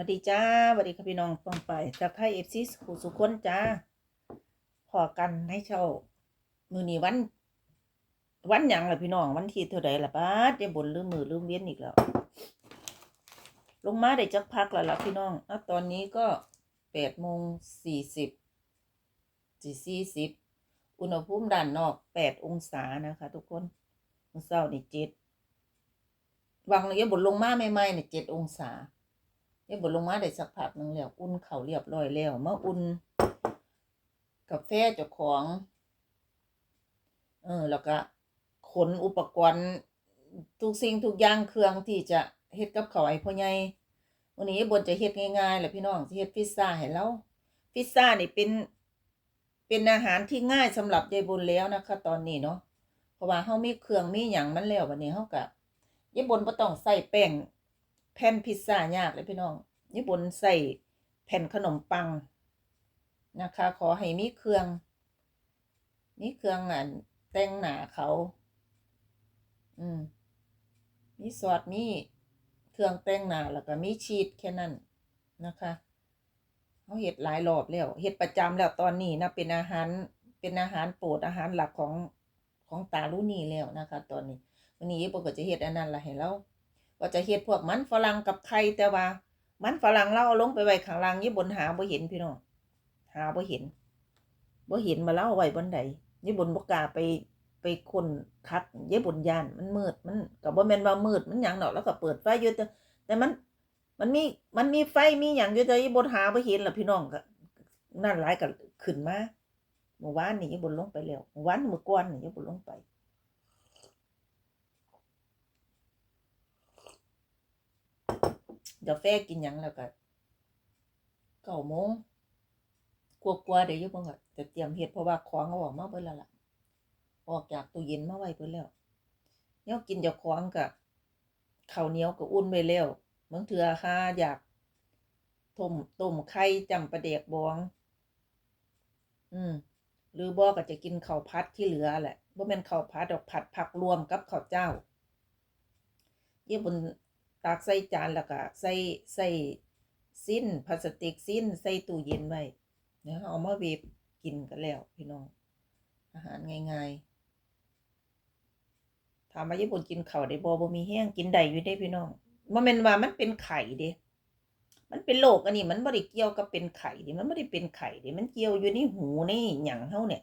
วัสดีจ้าสวัสดีค่ะพี่น้องฟังไปจากไทยเอฟซีสุสุคนจ้าพอกันให้เช่ามือนี้วัน วันหยังล่ะพี่น้องวันที่เท่าใดล่ะป้าดจะบ่นลืมมือลืมเวียนอีกแล้ว ลงมาได้จักพักแล้วล่ะพี่น้องอตอนนี้ก็แปดโมงสี่สิบสี่สี่สิบอุณหภูมิด้านนอกแปดองศานะคะ ทุกคนมื้อเช้านี่เจ็ดวังเลยบนลงมาใหม่ๆเนี่ยเจ็ดองศา เอ้บนลงมาได้สักพักหนึ่งแล้ว อุ่นเข่าเรียบร้อยแล้วมาอุ่นกาแฟเจ้าของ เออ แล้วก็ขนอุปกรณ์ ทุกสิ่งทุกอย่างเครื่องที่จะเฮ็ดกับเขาวให้พ่อใหญ่วันนี้บนจะเฮ็ดง่ายๆแหละพี่น้องเฮ็ดพิซซ่าให้เราพิซซ่านี่เป็น เป็นอาหารที่ง่ายสำหรับยายบุญแล้วนะคะ ตอนนี้เนาะเพราะว่าเฮามีเครื่องมีหยังมันแล้ววันนี้เฮาก็ยายบุญบ่ต้องใส่แป้ง แผ่นพิซซ่ายากเลยพี่น้องญี่ปุ่นใส่แผ่นขนมปังนะคะ ขอให้มีเครื่องมีเครื่องอะแต่งหนาเขา อืมมีซอสมีเครื่องแต่งหนาแล้วก็มีชีสแค่นั้นนะคะเขาเห็ดหลายรอบแล้วเห็ดประจำแล้วตอนนี้นะเป็นอาหารเป็นอาหารโปรดอาหารหลักของของตาลูนี่แล้วนะคะ ตอนนี้วันนี้ปกติจะเห็ดอันนั้นละให้เรา ก็จะเฮ็ดพวกมันฝรั่งกับไข่แต่ว่า มันฝรั่งเราเอาลงไปไว้ข้างล่างยี่บนหาบ่เห็นพี่น้องหาบ่เห็นบ่เห็นมาเล่าไว้บนใดยี่บนบ่กล้าไปไปคนคัดยี่บนยานมันมืดมันก็บ่แม่นว่ามืดมันหยังดอกแล้วก็เปิดไฟอยู่แต่แต่มันมันมีมันมีไฟมีหยังอยู่แต่ยี่บนหาบ่เห็นล่ะพี่น้องก็นั่นหลายก็ขึ้นมาเมื่อวานนี่ยี่บนลงไปแล้วเมื่อวานเมื่อก่อนนี่ยี่บนลงไป กาแฟกินหยังแล้วก็เก้าโมงกลัวๆเดี๋ยวยุบมันก็จะเตรียมเฮ็ดเพราะว่าของเอาออกมาเบิดแล้วล่ะ ออกจากตู้เย็นมาไว้เบิดแล้วเนี่ยกินจ้าของกับข้าวเหนียวก็อุ่นไว้แล้วบางเทื่อค่ะอยากต้มต้มไข่จำปลาเดกบอง อืม หรือบ่ก็จะกินข้าวผัดที่เหลือแหละบ่แม่นข้าวผัดดอกผัดผักรวมกับข้าวเจ้าเยี่ยบน ตักใส่จานแล้วก็ใส่ใส่สิ้นพลาสติกสิ้นใส่ตู้เย็นไว้เดี๋ยวเอามาเวฟกินกันแล้วพี่น้อง อาหารง่ายๆถามว่าญี่ปุ่นกินข้าวได้บ่บ่มีแห้งกินได้อยู่ได้พี่น้องบ่แม่นว่ามันเป็นไข่เด้มันเป็นโรคอันนี้มันบ่ได้เกี่ยวกับเป็นไข่เด้มันบ่ได้เป็นไข่เด้มันเกี่ยวอยู่ในหูในหยังเฮาเนี่ย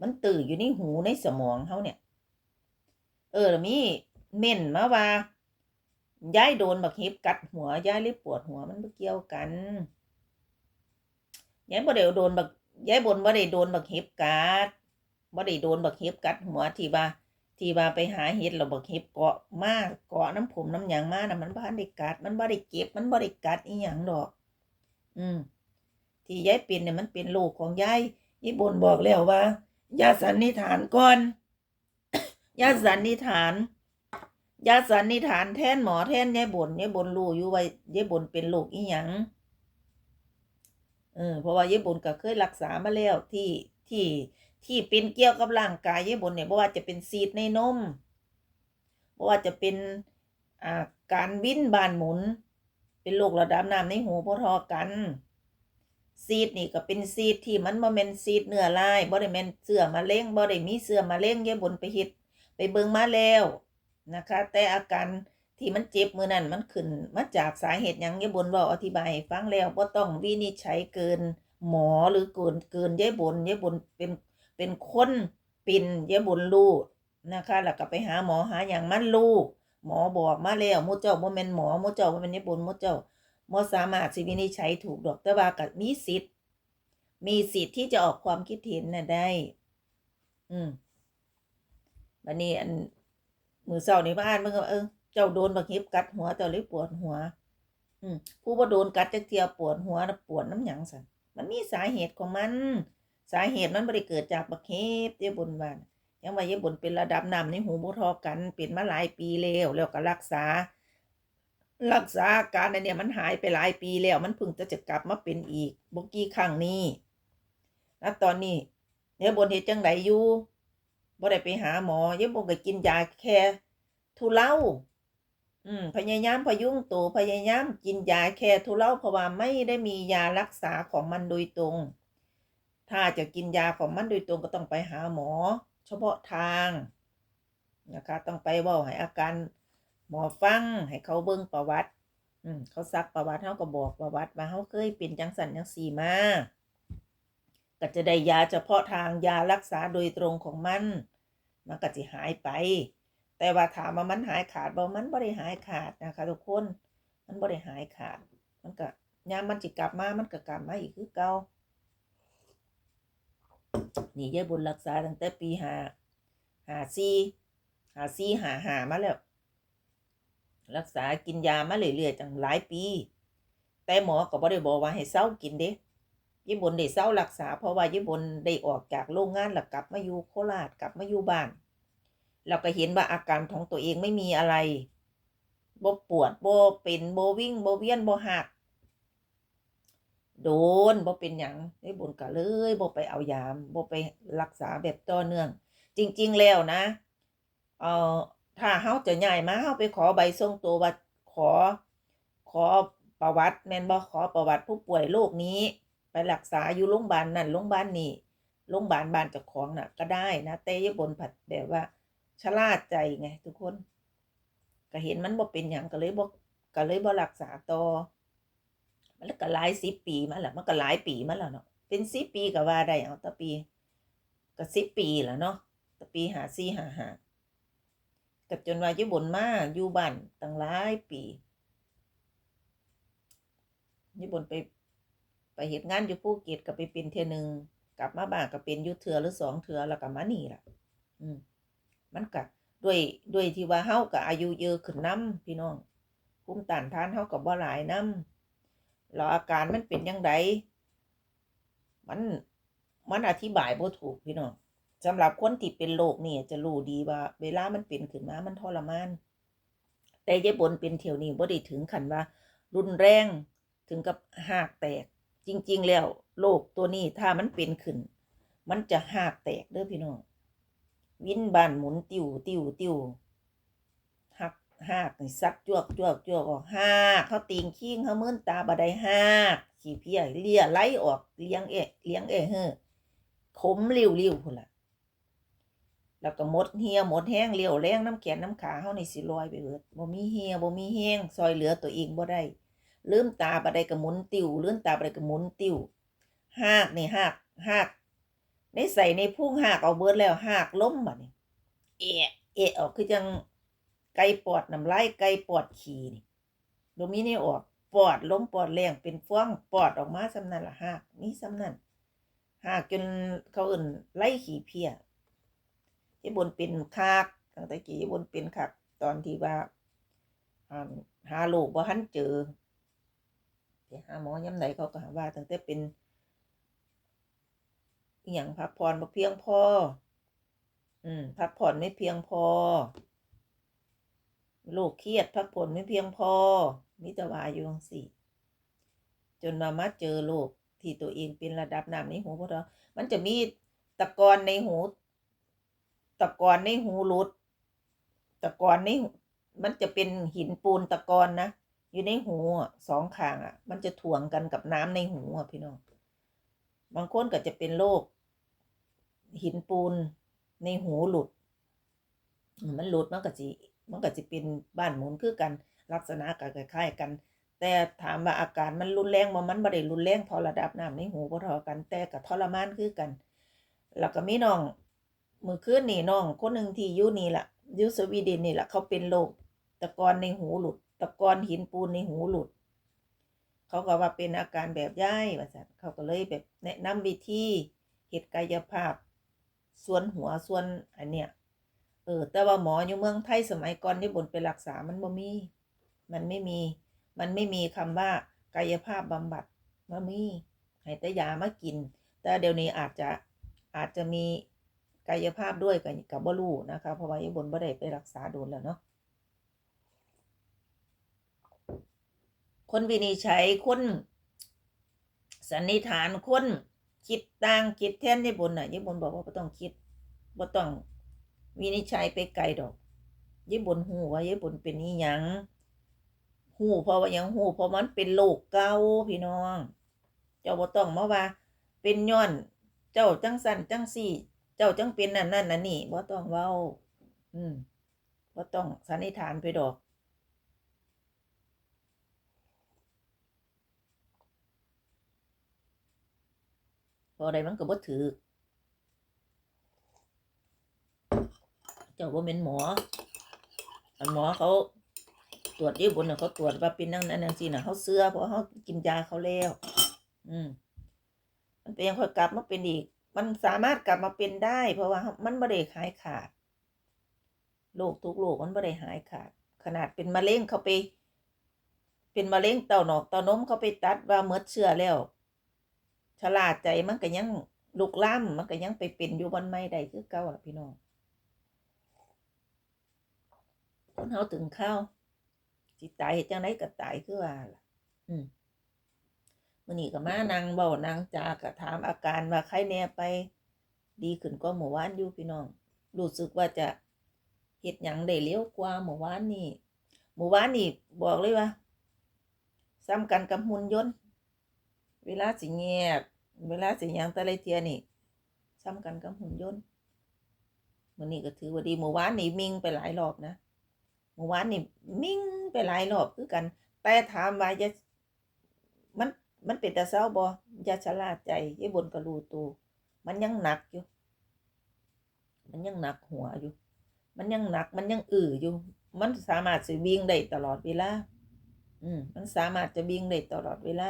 มันตื่นอยู่ในหูในสมองเฮาเนี่ย เออมีเม่นมาว่า ยายโดนบักเห็บกัดหัวยายเลยปวดหัวมันบ่เกี่ยวกันยายบ่ได้โดนบักยายบนบ่ได้โดนบักเห็บกัดบ่ได้โดนบักเห็บกัดหัวที่ว่าที่ว่าไปหาเห็ดแล้วบักเห็บเกาะมาเกาะน้ำผมน้ำหยางมาน่ะมันบ่ทันได้กัด มันบ่ได้เก็บ มันบ่ได้กัดอีหยังดอก อืม ที่ยายเป็นเนี่ยมันเป็นโรคของยายยายบนบอกแล้วว่าอย่าสันนิษฐานก่อนอย่าสันนิษฐาน ยาสันนิฐานแท่นหมอแท่นยายบนยายบนรู้อยู่ว่ายายบนเป็นโรคอีหยังเออเพราะว่ายายบนก็เคยรักษามาแล้วที่ที่ที่เป็นเกี่ยวกับร่างกายยายบนเนี่ยบ่ว่าจะเป็นซีดในนมบ่ว่าจะเป็นอ่าการวิ่นบานหมุน เป็นโรคระดับน้ำในหูบ่เทอกัน ซีดนี่ก็เป็นซีดที่มันบ่แม่นซีดเนื้อลายบ่ได้แม่นเสื้อมะเร็งบ่ได้มีเสื้อมะเร็งยายบนไปเฮ็ดไปเบิ่งมาแล้ว นะคะ แต่อาการที่มันเจ็บมือนั่นมันขึ้นมาจากสาเหตุหยังยายบนบอกอธิบายฟังแล้วบ่ต้องวินิจฉัยเกินหมอหรือเกินเกินยายบนยายบนเป็นเป็นคนปินยายบนรู้นะคะแล้วก็ไปหาหมอหาอย่างมันรู้หมอบอกมาแล้วมูเจ้าบ่แมนหมอมูเจ้าบ่แมนยายบนมูเจ้าบ่สามารถสิวินิจฉัยถูกดอกแต่ว่าก็มีสิทธิ์มีสิทธิ์ที่จะออกความคิดเห็นน่ะได้ อืมบัดนี้อัน มือเศร้าในบ้านมันก็เออเจ้าโดนบักเห็บกัดหัวเจ้าเลยปวดหัว อืมผู้บ่โดนกัดจักเทียปวดหัวนะปวดน้ำหยังสันมันมีสาเหตุของมัน สาเหตุมันบ่ได้เกิดจากบักเห็บเด้บนบ้านยังว่าเยบนเป็นระดับน้ำในหูบ่ทอกันเป็นมาหลายปีแล้วแล้วก็รักษา รักษาอาการอันเนี้ยมันหายไปหลายปีแล้ว มันพิ่งจะจะกลับมาเป็นอีกบ่กี่ครั้งนี้แล้วตอนนี้เนี่ยบนเฮ็ดจังไดอยู่ บ่ได้ไปหาหมอยายบงก็กินยาแค่ทุเลาอืมพยายามพยุงตัวพยายามกินยาแค่ทุเลาเพราะว่าไม่ได้มียารักษาของมันโดยตรง ถ้าจะกินยาของมันโดยตรงก็ต้องไปหาหมอ เฉพาะทางนะคะต้องไปเว่าให้อาการหมอฟังให้เขาเบิ่งประวัติ อืมเขาซักประวัติเขาก็บอกประวัติว่าเขาเคยเป็นจังสันจังสีมาก็จะได้ยาเฉพาะทางยารักษาโดยตรงของมัน มันก็จะหายไป แต่ว่าถามว่ามันหายขาดบ่มันบ่ได้หายขาดนะคะทุกคน มันบ่ได้หายขาด มันก็ยามมันจิกลับมา มันก็กลับมาอีกคือเก่านี่ยายบุญรักษาตั้งแต่ปีหาหาซีหาซีหาหามาแล้ว รักษากินยามาเรื่อยๆจังหลายปี แต่หมอก็บ่ได้บอกว่าให้เศร้ากินเด้ ยี่บนได้เศร้ารักษา เพราะว่ายี่บนได้ออกจากโรงงานแล้วกลับมาอยู่โคราชกลับมาอยู่บ้านเราก็เห็นว่าอาการของตัวเองไม่มีอะไรบ่ปวดบ่เป็นบ่วิ่งบ่เวียนบ่หัก โดนบ่เป็นหยังไอ้บนก็เลยบ่ไปเอายามบ่ไปรักษาแบบต่อเนื่อง จริง ๆ แล้วนะเอ่อถ้าเฮาจะย้ายมาเฮาไปขอใบส่งตัวว่าขอ ขอประวัติแม่นบ่ขอประวัติผู้ป่วยโรคนี้ ไปรักษาอยู่โรงพยาบาลนั่นโรงพยาบาลนี่โรงพยาบาลบ้านเจ้าของน่ะ ก็ได้นะแต่ยบนผัดแบบว่าชล่าใจไงทุกคน ก็เห็นมันบ่เป็นหยังก็เลยบ่ก็เลยบ่รักษาต่อมันก็หลายสิบปีมาแล้วมันก็หลายปีมาแล้วเนาะเป็นสิบปีก็ว่าได้เอาตะปีก็สิบปีแล้วเนาะตะปีหาสี่หาหากับจนว่าอยู่บนมาอยู่บ้านตั้งหลายปีอยู่บนไป ไปเหตุงานอยู่ภูเก็ตก็ไปเป็นเทือหนึงกลับมาบ้านก็เป็นยู่เทื่อหรือสองเทื่อแล้วก็มานี่ล่ะ อืม มันก็ด้วยด้วยที่ว่าเฮาก็อายุเยอะขึ้นนํพี่น้องภูมิต้านทานเฮาก็บ่หลายนํแล้วอาการมันเป็นจังไดมันมันอธิบายบ่ถูกพี่น้องสำหรับคนที่เป็นโรคนี่จะรู้ดีว่า เวลามันเป็นขึ้นมามันทรมาน แต่ยายบนเป็นเที่ยวนี้บ่ได้ถึงขั้นว่า รุนแรงถึงกับหากแตก จริง ๆ แล้วโรคตัวนี้ถ้ามันเป็นขึ้น มันจะหากแตกเด้อพี่น้องวินบ้านหมุนติวติวติวหักหักนี่ซัดจวกจวกจวกออกหักเขาติงคิงเขามื่นตาบดได้หักขี้เพี้ยเลียไหลออกเลี้ยงเอะเลี้ยงเอะเฮ้อขมริ้วริ้วพุ่นละแล้วก็หมดเหี่ยหมดแห้งเลี้ยวแรงน้ำแขนน้ำขาเฮาในสิลอยไปเบิดบ่มีเหี่ยบ่มีแห้งซอยเหลือตัวเองบ่ได้ ลืมตาบดไดก็หมุนติวลืมตาบดไดก็หมุนติวหักนี่หักหักในใส่ในพุ่งหากเอาเบิดแล้วหากล้มบัดนี้เอะเอะออกคือจังไก่ปอดน้ำลายไก่ปอดขี่นี่โดมีนี่ออกปอดล้มปอดแรงเป็นฟ้องปอดออกมาสำนันละหากมีสำนันหากจนเขาอื่นไล่ขี่เพียยายบนเป็นคากตั้งแต่กี้ยายบนเป็นคักตอนที่ว่าอ่าหาโรคบ่ทันเจอ หาหมอยามใดเขาก็หาว่าตั้งแต่เป็นอย่างพักผ่อนบ่เพียงพอ อืม พักผ่อนไม่เพียงพอ โรคเครียดพักผ่อนไม่เพียงพอมิตรวาอยู่จังสี่ จนมามาเจอโรคที่ตัวเองเป็นระดับน้ำในหูพวกเรามันจะมีตะกอนในหู ตะกอนในหูหลุด ตะกอนในมันจะเป็นหินปูนตะกอนนะ อยู่ในหูสองข้างอะ มันจะถ่วงกันกับน้ำในหูอะพี่น้อง บางคนก็จะเป็นโรคหินปูนในหูหลุด มันหลุดมันก็สิมันก็สิเป็นบ้านหมุนคือกันลักษณะก็คล้ายๆกัน แต่ถามว่าอาการมันรุนแรงบ่มันบ่ได้รุนแรงเท่าระดับน้ำในหูบ่เท่ากัน แต่ก็ทรมานคือกัน แล้วก็มีน้องมือคืนนี่น้องคนหนึ่งที่อยู่นี่ล่ะอยู่สวีเดนนี่ล่ะเขาเป็นโรคตะกอนในหูหลุด ตะกอนหินปูนในหูหลุด เขาก็ว่าเป็นอาการแบบย่ายว่าซั่นเขาก็เลยแบบแนะนำวิธีเฮ็ดกายภาพ ส่วนหัวส่วนอันเนี้ยเออแต่ว่าหมออยู่เมืองไทยสมัยก่อนที่บนไปรักษามันบ่มี มันไม่มี มันไม่มีคำว่ากายภาพบำบัดบ่มีให้แต่ยามากิน แต่เดี๋ยวนี้อาจจะอาจจะมีกายภาพด้วยกับกับบ่รู้นะคะเพราะว่าอยู่บนบ่ได้ไปรักษาโดนแล้วเนาะ คนวินิจฉัยคนสันนิษฐานคนคิดต่างคิดแทนญี่ปุ่นน่ะญี่ปุ่นบอกว่าบ่ต้องคิดบ่ต้องวินิจฉัยไปไกลดอกญี่ปุ่นฮู้ว่าญี่ปุ่นเป็นอีหยังหูเพราะว่ายังหูเพราะมันเป็นโรคเก่าพี่น้อง เจ้าบ่ต้องมาว่า เป็นย้อน เจ้าจังสันจังซี่ เจ้าจังเป็นนั่นนั่นนั่นนี่บ่ต้องเว้า อืมบ่ต้องสันนิษฐานไปดอก อใดมันก็บ่ถือเจ้าบ่แม่นหมอ อันหมอเขาตรวจยี่บนน่ะเขาตรวจว่าเป็นนั่นนั่นนั่นสิน่ะเขาเสื้อเพราะเขากินยาเขาแล้ว อืม มันเป็นยังค่อยกลับมาเป็นอีก มันสามารถกลับมาเป็นได้ เพราะว่ามันไม่ได้หายขาดโรคทุกโรคมันไม่ได้หายขาด ขนาดเป็นมะเร็งเขาไป เป็นมะเร็งเต้าหนอกเต้านมเขาไปตัดว่าเมดเชื้อแล้ว ชลาดใจมันก็ยังลุกล้ำมันก็ยังไปเป็นอยู่บนไม่ได้คือเก่าล่ะพี่น้องคนเฮาถึงข้าวสิตายจังไดก็ตายคือว่าล่ะ อืมมื้อนี้ก็มานางเว้านางจาก็ถามอาการว่าใครแน่ไป ดีขึ้นกว่าเมื่อวานอยู่พี่น้องรู้สึกว่าจะเฮ็ดหยังได้เร็วกว่าเมื่อวานนี่เมื่อวานนี่บอกเลยว่าซ้ำกันกับหุ่นยนต์ เวลาสิเงียบ เวลาสิยังแต่ละเทียนี่ซ้ำกันกับหุ่นยนต์มื้อนี้ก็ถือว่าดีเมื่อวานนี่มิงไปหลายรอบนะเมื่อวานนี่มิงไปหลายรอบคือกัน แต่ถามว่าจะมันมันเป็นตาเศร้าบอย่าชะล่าใจยายบนก็รู้ตัวมันยังหนักอยู่ มันยังหนักหัวอยู่ มันยังหนัก มันยังอื้ออยู่ มันสามารถสิวิ่งได้ตลอดเวลา อืม มันสามารถจะวิ่งได้ตลอดเวลา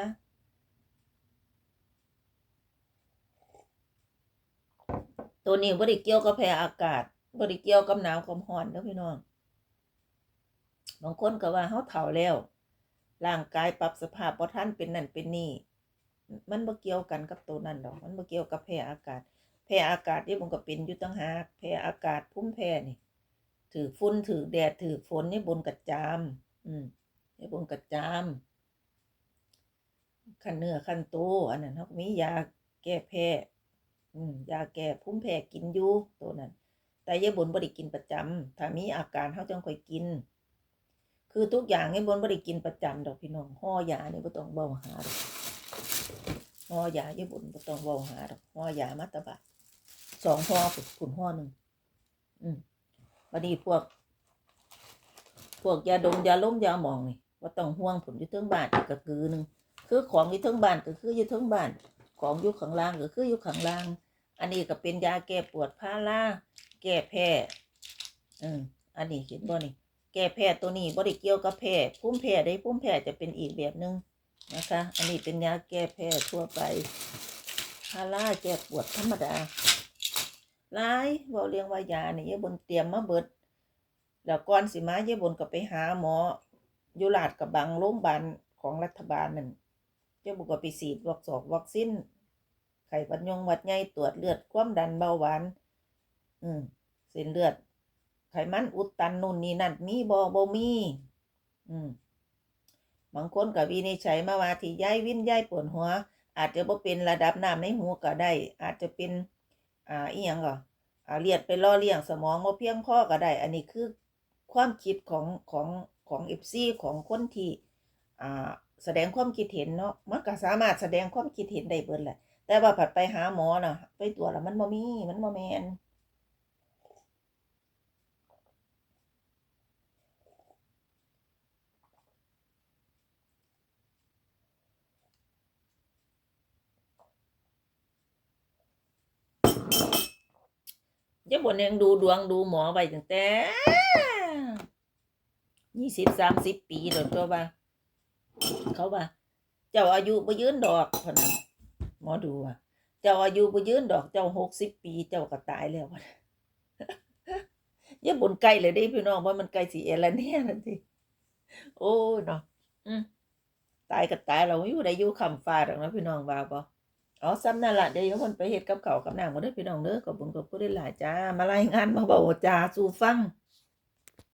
ตัวนี้บ่ได้เกี่ยวกับแพ้อากาศบ่ได้เกี่ยวกับหนาวกับร้อนเด้อพี่น้องบางคนก็ว่าเฮาเฒ่าแล้วร่างกายปรับสภาพบ่ทันเป็นนั่นเป็นนี่มันบ่เกี่ยวกันกับตัวนั้นดอก มันบ่เกี่ยวกับแพ้อากาศ แพ้อากาศนี่มันก็เป็นอยู่ต่างหากแพ้อากาศภูมิแพ้นี่ถือฝุ่นถือแดดถือฝนนี่บนกระจาม อืมนี่บนกระจามคันเนื้อคันโตวอันนั้นเฮามียาแก้แพ้ อืมยาแก้ภูมิแพ้กินอยู่ตัวนั้น แต่ยายบนบ่ได้กินประจำถ้ามีอาการเฮาจังค่อยกิน คือทุกอย่างยายบนบ่ได้กินประจำดอกพี่น้องห่อยานี่บ่ต้องเว้าหาดอกห่อยายายบนบ่ต้องเว้าหาดอกห่อยามาแตบะสองห่อผุนผุห่อหนึงอืมบัดนี้พวก พวกยาดมยาล้มยาหมองนี่บ่ต้องห่วงผลอยู่เทิงบ้านอีกก็คือหนึงคือของอยู่เทิงบ้านก็คืออยู่เทิงบ้าน ของอยู่ข้างล่างก็คืออยู่ข้างล่าง อันนี้ก็เป็นยาแก้ปวดพาราแก้แพ้อืมอันนี้เห็นบ่นี่แก้แพ้ตัวนี้บ่ได้เกี่ยวกับแพ้ภูมิแพ้ได้ภูมิแพ้จะเป็นอีกแบบหนึงนะคะ อันนี้เป็นยาแก้แพ้ทั่วไปพาราแก้ปวดธรรมดาหลายเว้าเรียงว่ายาเนี่ยยบนเตรียมมาเบิดแล้วก่อนสิมายายบนก็ไปหาหมออยู่ลาดกระบังโรงพยาบาลของรัฐบาลนั่น เจ้าบุกก็ไปฉีดวัคซอกวัคซีนไข้หวัดยงหวัดใหญ่ตรวจเลือดความดันเบาหวาน อืมเส้นเลือด ไขมันอุดตันนู่นนี่นั่นมีบ่บ่มี อืมบางคนก็วินิจฉัยมาว่าที่ย้ายวินย้ายปวดหัว อาจจะบ่เป็นระดับน้ำในหูก็ได้ อาจจะเป็น อ่าอีหยังก็อ่าเลือดไปล่อเลี้ยงสมองบ่เพียงพอก็ได้ อันนี้คือความคิดของของของ FC ของคนที่อ่า แสดงความคิดเห็นเนาะมันก็สามารถแสดงความคิดเห็นได้เบิดแหละ แต่ว่าผัดไปหาหมอเน่ะไปตรวจแล้วมันบ่มีมันบ่แมนยายบนยังดูดวงดูหมอไปตั้งแต่ยี่สิบสามสิบปีแล้วตัวว่า เขาว่า เจ้าอายุบ่ยืนดอกพะนะหมอดูว่าเจ้าอายุบ่ยืนดอก เจ้าหกสิบปีเจ้าก็ตายแล้วพะนะยายบนใกลเลยด้พี่น้องว่ามันใกลสิเอละเนี่ยนั่นสิโอ้ยเนาะอืมตายก็ตายเราอยู่ได้อยู่คำฟ้าดอกนะพี่น้องว่าบ่อ๋อซ้ำนั่นแหละเดี๋ยวคนไปเฮ็ดกับเขากับน้ำก็ได้อพี่น้องเด้อขอบคุณขอบคุณได้หลายจ้า มารายงานมาบอกจ้าสู่ฟัง